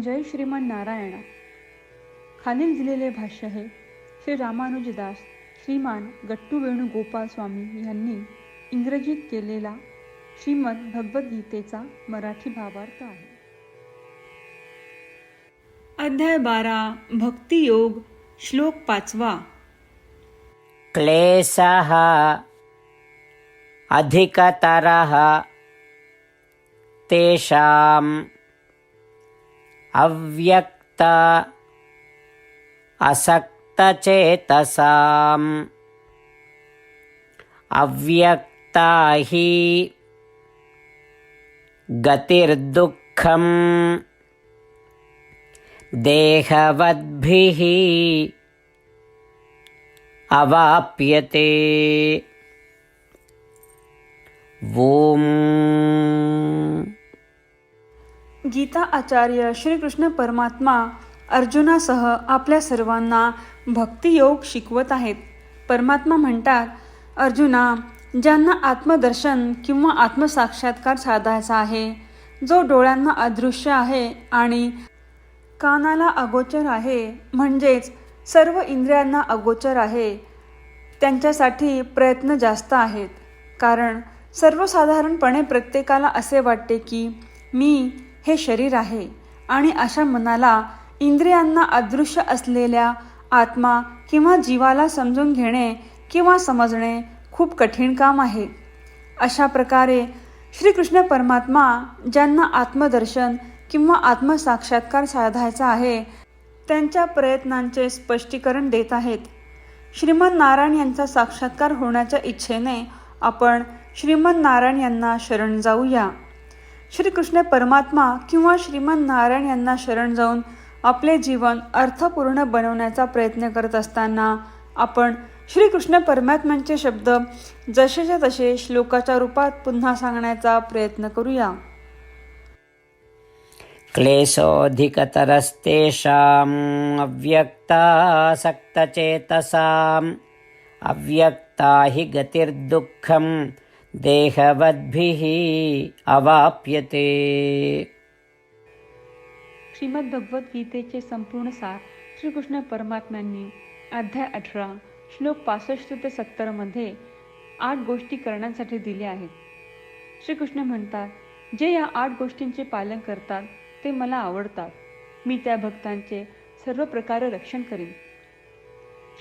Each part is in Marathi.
जय श्रीमान नारायणा. खालील दिलेले भाष्य हे श्री रामानुजदास श्रीमान गट्टू वेणुगोपाल स्वामी यांनी इंग्रजीत केलेला श्रीमद भगवद्गीतेचा मराठी भावार्थ आहे. अध्याय बारा भक्तियोग श्लोक पाचवा. क्लेशः अधिकतरः तेषाम् अव्यक्त असक्तचेतसाम् अव्यक्ता हि गतिर्दुःखम्। देहवद्भिः अवाप्यते। ॐ गीता आचार्य श्रीकृष्ण परमात्मा अर्जुनासह आपल्या सर्वांना भक्तियोग शिकवत आहेत. परमात्मा म्हणतात अर्जुना ज्यांना आत्मदर्शन किंवा आत्मसाक्षात्कार साधायचा आहे जो डोळ्यांना अदृश्य आहे आणि कानाला अगोचर आहे म्हणजेच सर्व इंद्रियांना अगोचर आहे त्यांच्यासाठी प्रयत्न जास्त आहेत. कारण सर्वसाधारणपणे प्रत्येकाला असे वाटते की मी हे शरीर आहे आणि अशा मनाला इंद्रियांना अदृश्य असलेल्या आत्मा किंवा जीवाला समजून घेणे किंवा समजणे खूप कठीण काम आहे. अशा प्रकारे श्रीकृष्ण परमात्मा ज्यांना आत्मदर्शन किंवा आत्मसाक्षात्कार साधायचा आहे त्यांच्या प्रयत्नांचे स्पष्टीकरण देत आहेत. श्रीमन नारायण यांचा साक्षात्कार होण्याच्या इच्छेने आपण श्रीमन नारायण यांना शरण जाऊया. श्रीकृष्ण परमात्मा किंवा श्रीमन नारायण यांना शरण जाऊन आपले जीवन अर्थपूर्ण बनवण्याचा प्रयत्न करत असताना आपण श्रीकृष्ण परमात्म्यांचे शब्द जसेच्या तसे श्लोकाच्या रूपात पुन्हा सांगण्याचा प्रयत्न करूया. क्लेशोऽधिकतरस्तेषाम् अव्यक्तासक्तचेतसाम् अव्यक्ता हि गतिर्दुःखम्। देहवद्भिः अवाप्यते। श्रीमद्भगवद्गीतेचे संपूर्ण सार श्रीकृष्ण परमात्म्यांनी अध्याय अठरा श्लोक पासष्ट ते सत्तरमध्ये आठ गोष्टी करण्यासाठी दिल्या आहेत. श्रीकृष्ण म्हणतात जे या आठ गोष्टींचे पालन करतात ते मला आवडतात. मी त्या भक्तांचे सर्व प्रकारे रक्षण करीन.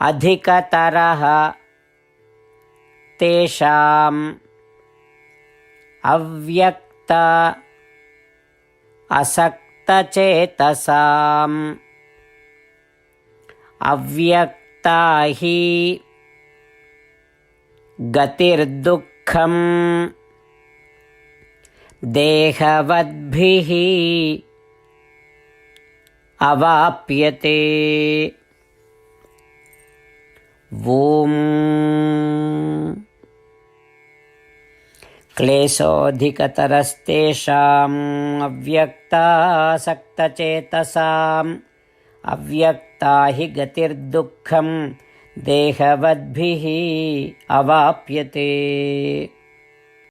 अधिकतरः तेषाम् अव्यक्त असक्तचेतसाम्। अव्यक्ता हि गतिर्दुःखम्। देहवद्भिः अवाप्यते। ॐ क्लेशोऽधिकतरस्तेषाम् अव्यक्तासक्तचेतसाम्। अव्यक्ता हि गतिर्दुःखम्। देहवद्भिः अवाप्यते।